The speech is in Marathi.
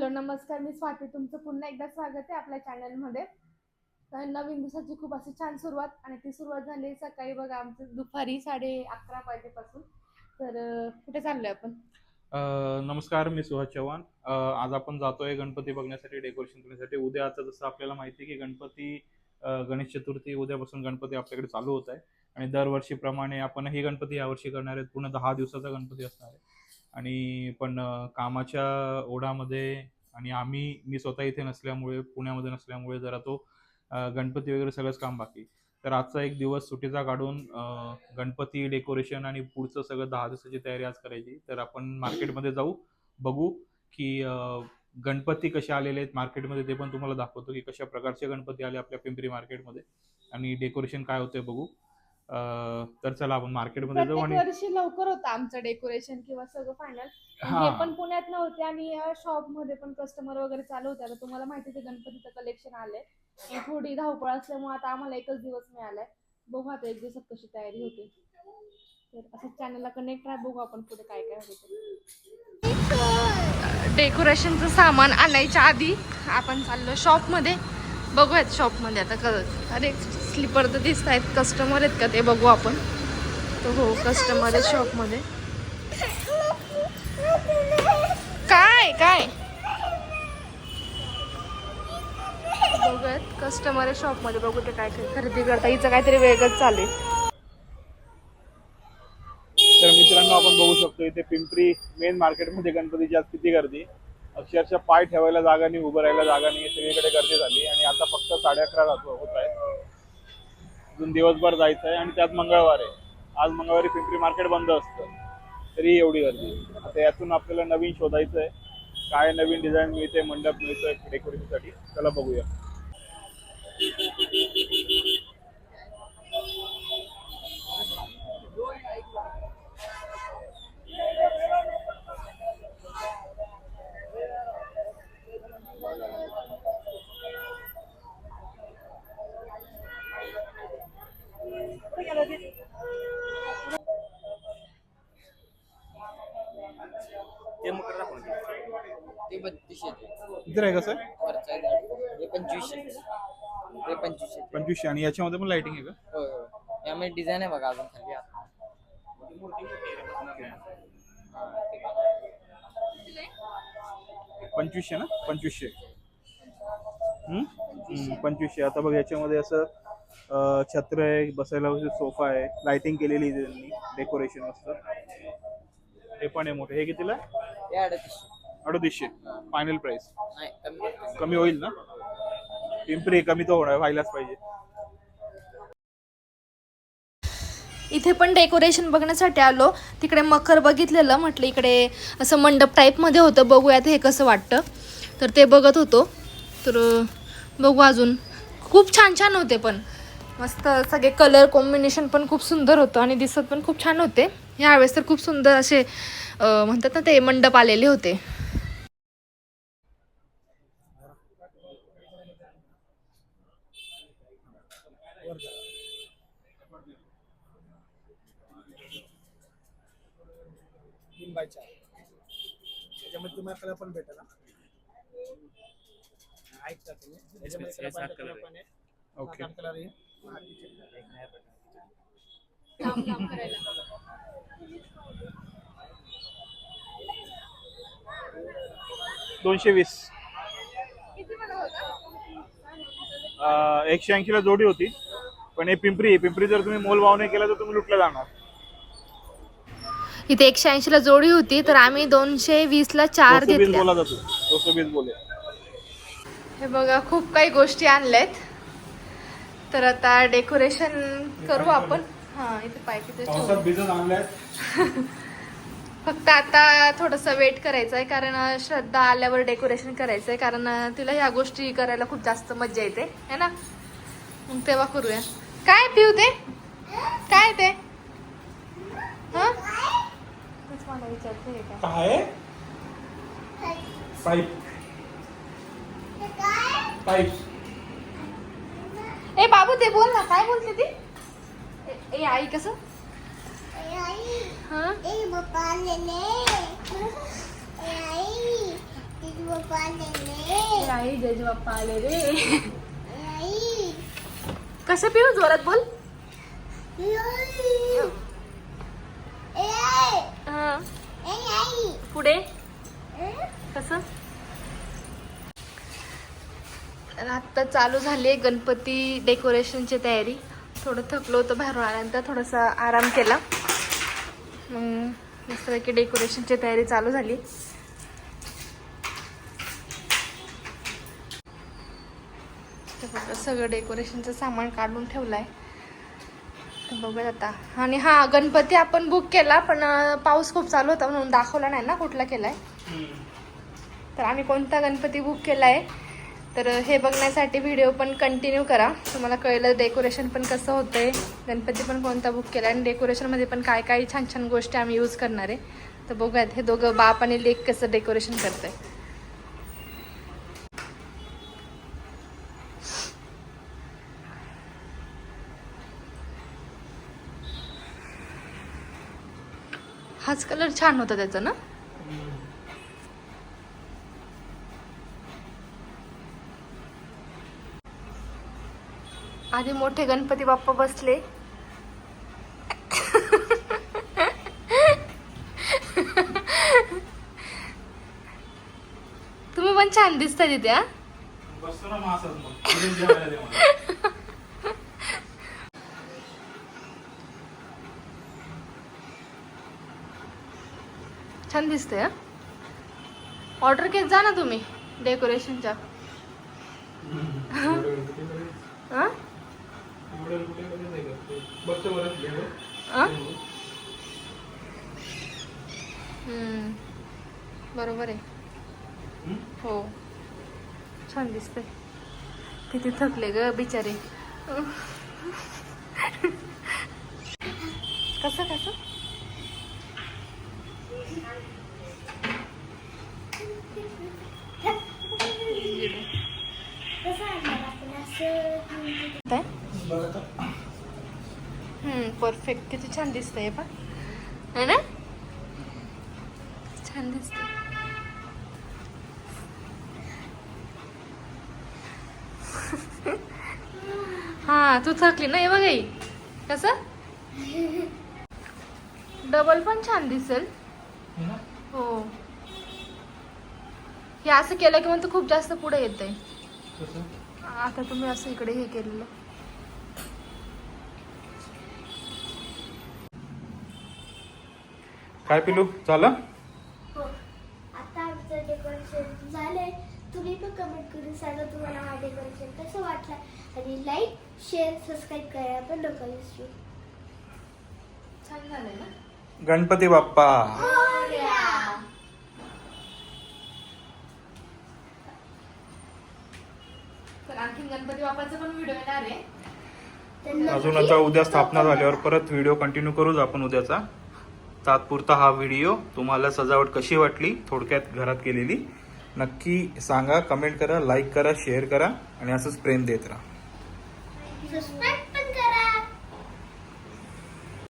हॅलो नमस्कार मी स्वाती. तुमचं पुन्हा एकदा स्वागत आहे आपल्या चॅनलमध्ये. तर नवीन दिवसाची खूप अशी छान सुरुवात आणि ती सुरुवात झाली सकाळी बघा आमचं दुपारी साडे अकरा वाजेपासून. तर कुठे चाललोय आपण? नमस्कार मी सुहास चव्हाण. आज आपण जातोय गणपती बघण्यासाठी डेकोरेशन करण्यासाठी. उद्या आता जसं आपल्याला माहिती आहे की गणपती गणेश चतुर्थी उद्यापासून गणपती आपल्याकडे चालू होत आहे आणि दरवर्षीप्रमाणे आपण हे गणपती यावर्षी करणार आहेत. पूर्ण दहा दिवसाचा गणपती असणार आहे. आणि पण कामाच्या ओढामध्ये आणि आम्ही मी स्वतः इथे नसल्यामुळे पुण्यामध्ये नसल्यामुळे जरा तो गणपती वगैरे सगळंच काम बाकी. तर आजचा एक दिवस सुट्टीचा काढून गणपती डेकोरेशन आणि पुढचं सगळं दहा दिवसाची तयारी आज करायची. तर आपण मार्केटमध्ये जाऊ बघू की गणपती कसे आलेले आहेत मार्केटमध्ये ते पण तुम्हाला दाखवतो की कशा प्रकारचे गणपती आले आपल्या पिंपरी मार्केटमध्ये आणि डेकोरेशन काय होते बघू. तर चला आपण मार्केटमध्ये जाऊ प्रत्येक आणि वर्षी लवकर होतं आमचं डेकोरेशन किंवा सगळं फायनल हा. हे. पण पुण्यात नव्हते आणि या शॉपमध्ये पण कस्टमर वगैरे चालू होते. आता तुम्हाला माहिती आहे गणपतीचं कलेक्शन आलंय. थोडी धावपळ असल्यामुळे आता आम्हाला एकच दिवस मिळालाय. बघू आता एक दिवसात कशी तयारी होते. तर असं चॅनलला कनेक्ट राहा बघू आपण पुढे काय काय होते. डेकोरेशनचं सामान आणायच्या आधी आपण चाललो शॉपमध्ये बघूयात शॉपमध्ये आता क- अरे स्लीपर तर दिसत आहेत कस्टमर आहेत का ते बघू आपण. तर हो कस्टमर आहे शॉपमध्ये काय काय? बघूयात कस्टमर आहे शॉपमध्ये बघू ते काय काय खरेदी करता हिचं काहीतरी वेगळंच चालेल तर मित्रांनो आपण बघू शकतो इथे पिंपरी मेन मार्केटमध्ये गणपतीची आज किती गर्दी अक्षरशः पाय ठेवायला जागा नाही उभं राहायला जागा नाही सगळीकडे गर्दी झाली. आणि आता फक्त साडे अकरा होत आहे. अजून दिवसभर जायचं आहे आणि त्यात मंगळवार आहे. आज मंगळवारी पिंपरी मार्केट बंद असतं. तरी एवढी गर्दी आता यातून आपल्याला नवीन शोधायचं आहे काय नवीन डिझाईन मिळते मंडप मिळतोय डेकोरेशनसाठी त्याला बघूया. ते बत्तीसशे ते इथे आहे कसं वरचं आहे झाड. हे पंचवीसशे ते पंचवीसशे पंचवीसशे आणि याच्यामध्ये पण लाइटिंग आहे का? होय होय. यामध्ये डिझाईन आहे बघा अजून खाली. आत. हा, ते पंचवीसशे ना? पंचवीसशे. हम्म? हम्म, पंचवीसशे. आता बघ याच्यामध्ये असं अं, छत्र आहे बसायला सोफा आहे. लाइटिंग केलेली आहे त्यांनी डेकोरेशन मस्त. हे पण आहे मोठे. हे कितीला हे अडतीसशे. अडतीसशे. फायनल प्राइस कमी होईल. ना? पिंपरी कमी तर होणार व्हायलाच पाहिजे. इथे पण डेकोरेशन बघण्यासाठी आलो. तिकडे मखर बघितलेलं म्हटलं इकडे असं मंडप टाईपमध्ये होतं. बघूयात हे कसं वाटतं. तर ते बघत होतो. तर बघू अजून. खूप छान छान होते पण. मस्त सगळे कलर कॉम्बिनेशन पण खूप सुंदर होतं आणि दिसत पण खूप छान होते. यावेळेस तर खूप सुंदर असे म्हणतात ना ते मंडप आलेले होते. तीन बाय चार. त्याच्यामध्ये तुम्हाला कलर पण भेटेल ऐकता तुम्ही. त्याच्यामध्ये कलर पण आहे. ओके सात कलर येईल दोनशे वीस. एकशे ऐंशीला जोडी होती. पण हे पिंपरी. पिंपरी जर तुम्ही मोल भाव नाही केला तर तुम्ही लुटला जाणार. इथे एकशे ऐंशीला जोडी होती तर आम्ही दोनशे वीसला चार 220 घेतल्या. बोला जातो. दोनशे वीस बोले. हे बघा खूप काही गोष्टी आणल्यात. तर आता डेकोरेशन करू आपण. हा इथे. भिजत आणल्यात. फक्त आता थोडस वेट करायचं आहे कारण श्रद्धा आल्यावर डेकोरेशन करायचं आहे कारण तिला ह्या गोष्टी करायला खूप जास्त मजा येते है ना? मग तेव्हा करूया. काय पिऊ ते? काय ते? हं? मला विचारते काय? पाईप. ए बाबू ते बोल ना काय बोलते ती? ए- ए आई कसं? हा ए आई आई जेजे बाप्पा आले रे कसं पिऊ जोरात बोल हा. पुढे कसं आत्ता चालू झाली गणपती डेकोरेशनची तयारी. थोडं थकलो होतं बाहेरून आल्यानंतर थोडासा आराम केला. मग मस्तपैकी डेकोरेशनची तयारी चालू झाली. सगळं डेकोरेशनचं सामान काढून ठेवलंय. तर बघूया आता. आणि हा गणपती आपण बुक केला पण पाऊस खूप चालू होता म्हणून दाखवला नाही ना कुठला केलाय. तर आम्ही कोणता गणपती बुक केलाय? तर हे बघण्यासाठी व्हिडिओ पण कंटिन्यू करा. तुम्हाला कळलं डेकोरेशन पण कसं होतं आहे गणपती पण कोणता बुक केला आणि डेकोरेशनमध्ये पण काय काय छान छान गोष्टी आम्ही यूज करणार आहे. तर बघूयात हे दोघं बाप आणि लेक कसं डेकोरेशन करतंय. हाच कलर छान होता त्याचा ना? आधी मोठे गणपती बाप्पा बसले. तुम्ही पण छान दिसता तिथे. छान दिसतंय ऑर्डर घेत जा ना तुम्ही डेकोरेशनच्या हा? बघतो बरं flavor. हा? हम्म. बरोबर आहे? हो. छान दिसतंय. किती थकले ग बिचारे. कसं कसं? काय? परफेक्ट किती छान दिसतंय पा है ना? छान दिसतंय. हा तू थकली ना हे बघ आई. कसं? डबल पण छान दिसेल. है? ना? हो असं केलं की मग तू खूप जास्त पुढे येत. आहे? आता तुम्ही असं इकडे हे केलेलं. काय पिलू? झालं? हो. आता आमचं डेकोरेशन झालंय. तुम्ही पण कमेंट करून सांगा तुम्हाला हा डेकोरेशन कसं वाटलं. आणि लाईक शेअर सबस्क्राईब करायला पण नका विसरू. छान झालंय ना? गणपती बाप्पा. तर आणखीन गणपती बाप्पाचा पण व्हिडिओ येणार आहे. तर अजून आता उद्या स्थापना झाल्यावर परत व्हिडिओ कंटिन्यू करूच आपण उद्याचा. तात्पुरता हा व्हिडिओ तुम्हाला सजावट कशी वाटली थोडक्यात घरात केलेली नक्की सांगा कमेंट करा लाईक करा शेअर करा आणि असंच प्रेम देत राहा.